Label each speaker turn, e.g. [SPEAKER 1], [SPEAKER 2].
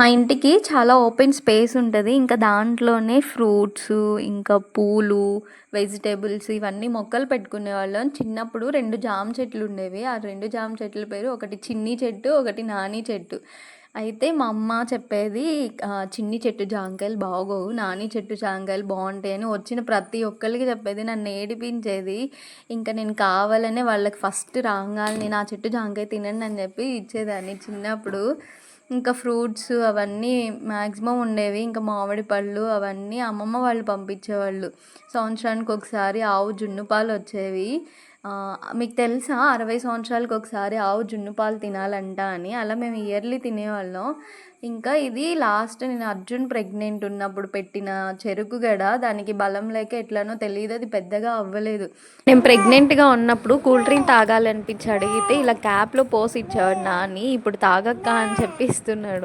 [SPEAKER 1] మా ఇంటికి చాలా ఓపెన్ స్పేస్ ఉంటుంది. ఇంకా దాంట్లోనే ఫ్రూట్స్ ఇంకా పూలు వెజిటేబుల్స్ ఇవన్నీ మొక్కలు పెట్టుకునే వాళ్ళం. చిన్నప్పుడు రెండు జామ చెట్లు ఉండేవి. ఆ రెండు జామ చెట్ల పేరు ఒకటి చిన్ని చెట్టు ఒకటి నాని చెట్టు. అయితే మా అమ్మ చెప్పేది చిన్ని చెట్టు జాంకాయలు బాగోవు నాని చెట్టు జాంకాయలు బాగుంటాయి అని వచ్చిన ప్రతి ఒక్కరికి చెప్పేది. నన్ను ఏడిపించేది. ఇంకా నేను కావాలనే వాళ్ళకి ఫస్ట్ రాగానే నేను ఆ చెట్టు జాంకాయ తినండి అని చెప్పి ఇచ్చేదాన్ని చిన్నప్పుడు. ఇంకా ఫ్రూట్స్ అవన్నీ మ్యాక్సిమం ఉండేవి. ఇంకా మామిడి పళ్ళు అవన్నీ అమ్మమ్మ వాళ్ళు పంపించేవాళ్ళు. సంవత్సరానికి ఒకసారి ఆవు జున్ను పాలు వచ్చేవి మీకు తెలుసా? అరవై సంవత్సరాలకు ఒకసారి ఆవు జున్ను పాలు తినాలంట అని. అలా మేము ఇయర్లీ తినేవాళ్ళం. ఇంకా ఇది లాస్ట్ నేను అర్జున్ ప్రెగ్నెంట్ ఉన్నప్పుడు పెట్టిన చెరుకు గడ. దానికి బలం లేక ఎట్లానో తెలియదు అది పెద్దగా అవ్వలేదు. నేను ప్రెగ్నెంట్గా ఉన్నప్పుడు కూల్ డ్రింక్ తాగాలనిపించి అడిగితే ఇలా క్యాప్లో పోసి ఇచ్చేవాడు నాని. ఇప్పుడు తాగక్క అని చెప్పి ఇస్తున్నాడు.